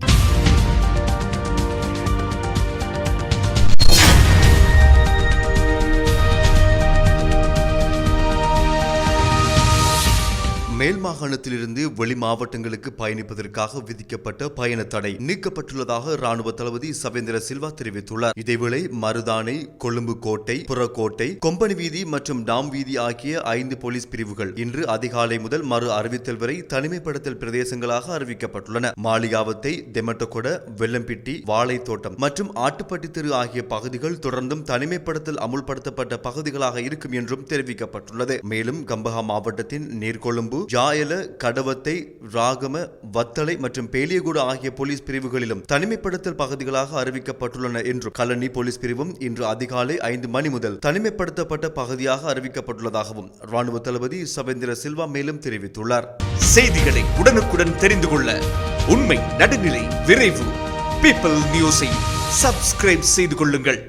you மேல் மாகாணத்திலிருந்து வெளி மாவட்டங்களுக்கு பயணிப்பதற்காக விதிக்கப்பட்ட பயண தடை நீக்கப்பட்டுள்ளதாக ராணுவ தளபதி சவேந்திர சில்வா தெரிவித்துள்ளார். இதேவேளை மருதானை கொழும்பு கோட்டை புறக்கோட்டை கொம்பனி வீதி மற்றும் டாம் வீதி ஆகிய ஐந்து போலீஸ் பிரிவுகள் இன்று அதிகாலை முதல் மறு அறிவித்தல் வரை தனிமைப்படுத்தல் பிரதேசங்களாக அறிவிக்கப்பட்டுள்ளன. மாளிகாவத்தை தெமட்டகொட வெள்ளம்பிட்டி வாழைத்தோட்டம் மற்றும் ஆட்டுப்பட்டி தெரு ஆகிய பகுதிகள் தொடர்ந்தும் தனிமைப்படுத்தல் அமுல்படுத்தப்பட்ட பகுதிகளாக இருக்கும் என்றும் தெரிவிக்கப்பட்டுள்ளது. மேலும் கம்பஹா மாவட்டத்தின் நீர்கொழும்பு ஜாயல கடவத்தை ராகம வத்தளை மற்றும் பேலியகுடு ஆகிய போலீஸ் பிரிவுகளிலும் தனிமைப்படுத்தல் பகுதிகளாக அறிவிக்கப்பட்டுள்ளன என்று கலனி போலீஸ் பிரிவும் இன்று அதிகாலை ஐந்து மணி முதல் தனிமைப்படுத்தப்பட்ட பகுதியாக அறிவிக்கப்பட்டுள்ளதாகவும் ராணுவ தளபதி சவேந்திர சில்வா மேலும் தெரிவித்துள்ளார். செய்திகளை உடனுக்குடன் தெரிந்து கொள்ள உண்மை நடுநிலை விரைவு. பீப்பிள் நியூஸை சப்ஸ்கிரைப் செய்து கொள்ளுங்கள்.